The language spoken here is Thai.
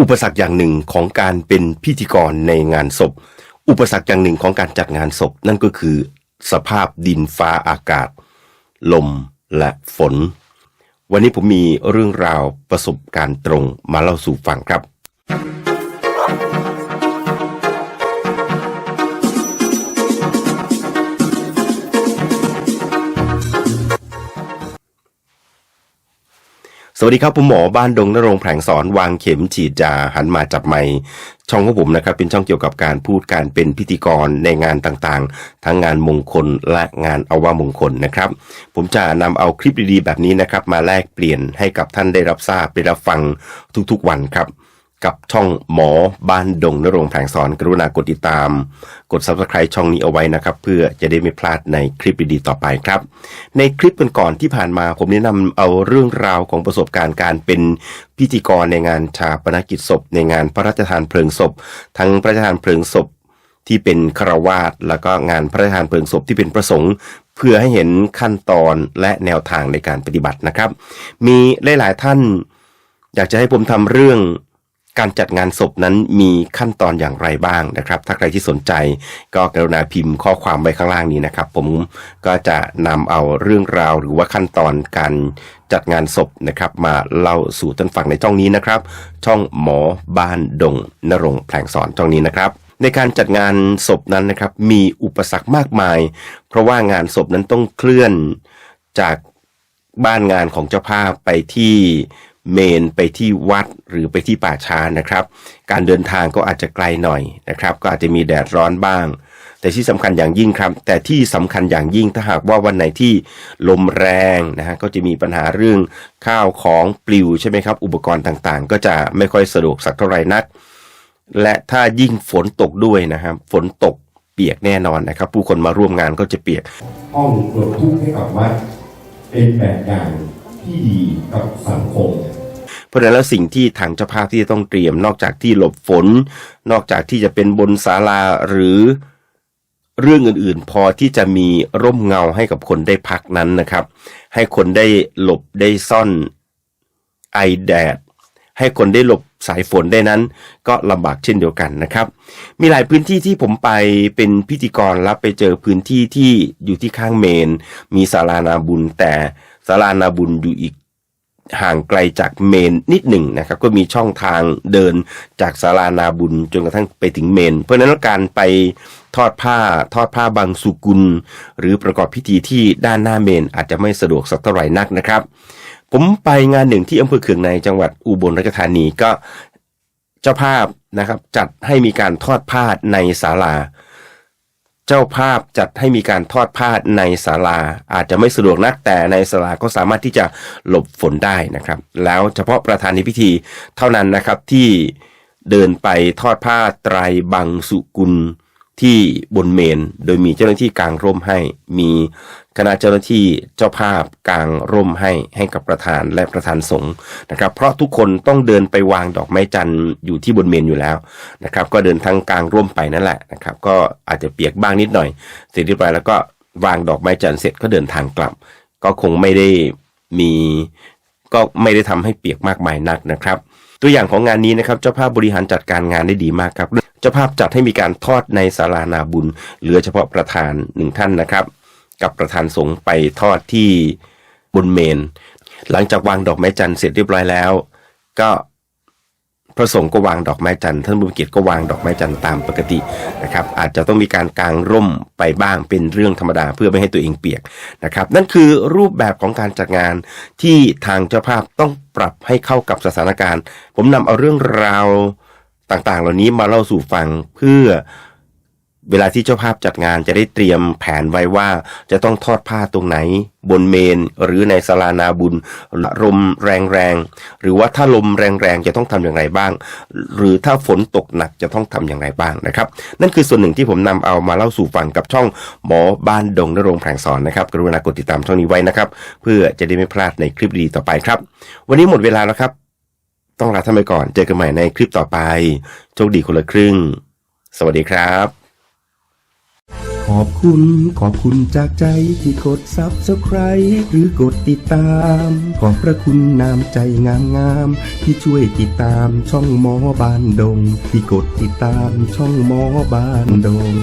อุปสรรคอย่างหนึ่งของการเป็นพิธีกรในงานศพ อุปสรรคอย่างหนึ่งของการจัดงานศพ นั่นก็คือ สภาพดินฟ้าอากาศ ลมและฝน วันนี้ผมมีเรื่องราวประสบการณ์ตรงมาเล่าสู่ฟังครับ สวัสดีครับผมหมอบ้านดงนรงแผงสอนวางเข็มฉีดยาหันมาจับไม้ช่องของผมนะครับเป็นช่องเกี่ยวกับการพูดการเป็นพิธีกรในงานต่างๆ ทั้งงานมงคลและงานอวามงคลนะครับ ผมจะนำเอาคลิปดีๆ แบบนี้นะครับ มาแลกเปลี่ยนให้กับท่านได้รับทราบได้รับฟังทุกๆวันครับ กับช่องหมอบ้านดงนรงแผงสอนกรุณากดติดตาม กด subscribe ช่องนี้เอาไว้นะครับ เพื่อจะได้ไม่พลาดในคลิปดีๆต่อไปครับ ในคลิปก่อนๆที่ผ่านมาผมแนะนำเอาเรื่องราวของประสบการณ์การเป็นพิธีกรในงานชาปนกิจศพ ในงานพระราชทานเพลิงศพ ทั้งพระราชทานเพลิงศพที่เป็นคารวาสแล้วก็งานพระราชทานเพลิงศพที่เป็นประสงค์ เพื่อให้เห็นขั้นตอนและแนวทางในการปฏิบัตินะครับ มีหลาย ๆ ท่าน อยากจะให้ผมทำเรื่อง การจัดงานศพนั้นมีขั้นตอนอย่างไรบ้างนะครับ ถ้าใครที่สนใจก็กรุณาพิมพ์ข้อความไว้ข้างล่างนี้นะครับ ผมก็จะนำเอาเรื่องราวหรือว่าขั้นตอนการจัดงานศพนะครับ มาเล่าสู่ท่านฟังในช่องนี้นะครับ ช่องหมอบ้านดงนรงแผลงสอนช่องนี้นะครับในการจัดงานศพนั้นนะครับมีอุปสรรคมากมาย เพราะว่างานศพนั้นต้องเคลื่อนจากบ้านงานของเจ้าภาพไปที่ เมนไปที่วัดหรือไปที่ป่าช้านะครับ การเดินทางก็อาจจะไกลหน่อยนะครับ ก็อาจจะมีแดดร้อนบ้าง แต่ที่สำคัญอย่างยิ่งครับ แต่ที่สำคัญอย่างยิ่งถ้าหากว่าวันไหนที่ลมแรงนะฮะก็จะมีปัญหาเรื่องข้าวของปลิวใช่ไหมครับ อุปกรณ์ต่างๆ ก็จะไม่ค่อยสะดวกสักเท่าไหร่นัก และถ้ายิ่งฝนตกด้วยนะครับฝนตกเปียกแน่นอนนะครับ ผู้คนมาร่วมงานก็จะเปียกห้องปลดทุกข์ให้กับวัดเป็นแบบอย่าง ที่ดีกับสังคมเพราะฉะนั้นแล้วสิ่งที่ทางเจ้าภาพที่จะต้องเตรียม นอกจากที่หลบฝน นอกจากที่จะเป็นบนศาลาหรือเรื่องอื่นๆ พอที่จะมีร่มเงาให้กับคนได้พักนั้นนะครับ ให้คนได้หลบได้ซ่อนไอแดดให้คนได้หลบสายฝนได้นั้น ก็ลำบากเช่นเดียวกันนะครับ มีหลายพื้นที่ที่ผมไปเป็นพิธีกรแล้วไปเจอพื้นที่ที่อยู่ที่ข้างเมน มีศาลานาบุญแต่ ศาลานาบุญอยู่อีกห่างไกลจากเมนนิดหนึ่งนะครับ ก็มีช่องทางเดินจากศาลานาบุญจนกระทั่งไปถึงเมน เพราะนั้นการไปทอดผ้าทอดผ้าบางสุกุล หรือประกอบพิธีที่ด้านหน้าเมนอาจจะไม่สะดวกสักเท่าไหร่นักนะครับ ผมไปงานหนึ่งที่อำเภอเขืองในจังหวัดอุบลราชธานีก็เจ้าภาพนะครับจัดให้มีการทอดผ้าในศาลา เจ้าภาพจัดให้มีการทอดผ้าในศาลา อาจจะไม่สะดวกนักแต่ในศาลาก็สามารถที่จะหลบฝนได้นะครับ แล้วเฉพาะประธานในพิธีเท่านั้นนะครับที่เดินไปทอดผ้าไตรบังสุกุล ที่บนเมน โดยมีเจ้าหน้าที่กลางร่มให้ มีคณะเจ้าหน้าที่เจ้าภาพกลางร่มให้ให้กับประธานและประธานสงฆ์นะครับ เพราะทุกคนต้องเดินไปวางดอกไม้จันทร์อยู่ที่บนเมนอยู่แล้วนะครับ ก็เดินทั้งกลางร่มไปนั่นแหละนะครับ ก็อาจจะเปียกบ้างนิดหน่อย เสร็จเรียบร้อยแล้วก็วางดอกไม้จันทร์เสร็จก็เดินทางกลับ ก็คงไม่ได้มีก็ไม่ได้ทำให้เปียกมากมายนักนะครับ ตัวอย่างของงานนี้นะครับเจ้าภาพบริหารจัดการงานได้ดีมากครับเจ้าภาพจัดให้มีการทอดในศาลานาบุญ เหลือเฉพาะประธานหนึ่งท่านนะครับ กับประธานสงฆ์ไปทอดที่บนเมน หลังจากวางดอกไม้จันทร์เสร็จเรียบร้อยแล้ว ก็ พระสงฆ์ก็วางดอกไม้จันทร์ท่านบุญเกียรติก็วางดอกไม้จันทร์ตามปกตินะครับอาจจะต้องมีการกางร่มไปบ้างเป็นเรื่องธรรมดาเพื่อไม่ให้ตัวเองเปียกนะครับนั่นคือรูปแบบของการจัดงานที่ทางเจ้าภาพต้องปรับให้เข้ากับสถานการณ์ ผมนำเอาเรื่องราวต่างๆ เหล่านี้มาเล่าสู่ฟังเพื่อ เวลาที่เจ้าภาพจัดงานจะได้เตรียมแผนไว้ว่าจะต้องทอดผ้าตรงไหน บนเมน หรือในศาลานาบุญลมแรงๆ หรือว่าถ้าลมแรงๆ จะต้องทำอย่างไรบ้าง หรือถ้าฝนตกหนักจะต้องทำอย่างไรบ้างนะครับ นั่นคือส่วนหนึ่งที่ผมนำเอามาเล่าสู่ฟังกับช่องหมอบ้านดงนรงแผงสอนนะครับกรุณากดติดตามช่องนี้ไว้นะครับ เพื่อจะได้ไม่พลาดในคลิปดีต่อไปครับ วันนี้หมดเวลาแล้วครับ ต้องลาท่านไปก่อนเจอกันใหม่ในคลิปต่อไปโชคดีคนละครึ่ง สวัสดีครับ ขอบคุณขอบคุณจากใจที่กดซับสไคร b e หรือกดติดตาม ขอบพระคุณน้ำใจงามงามที่ช่วยติดตามช่องหมอบานดง ที่กดติดตามช่องหมอบานดง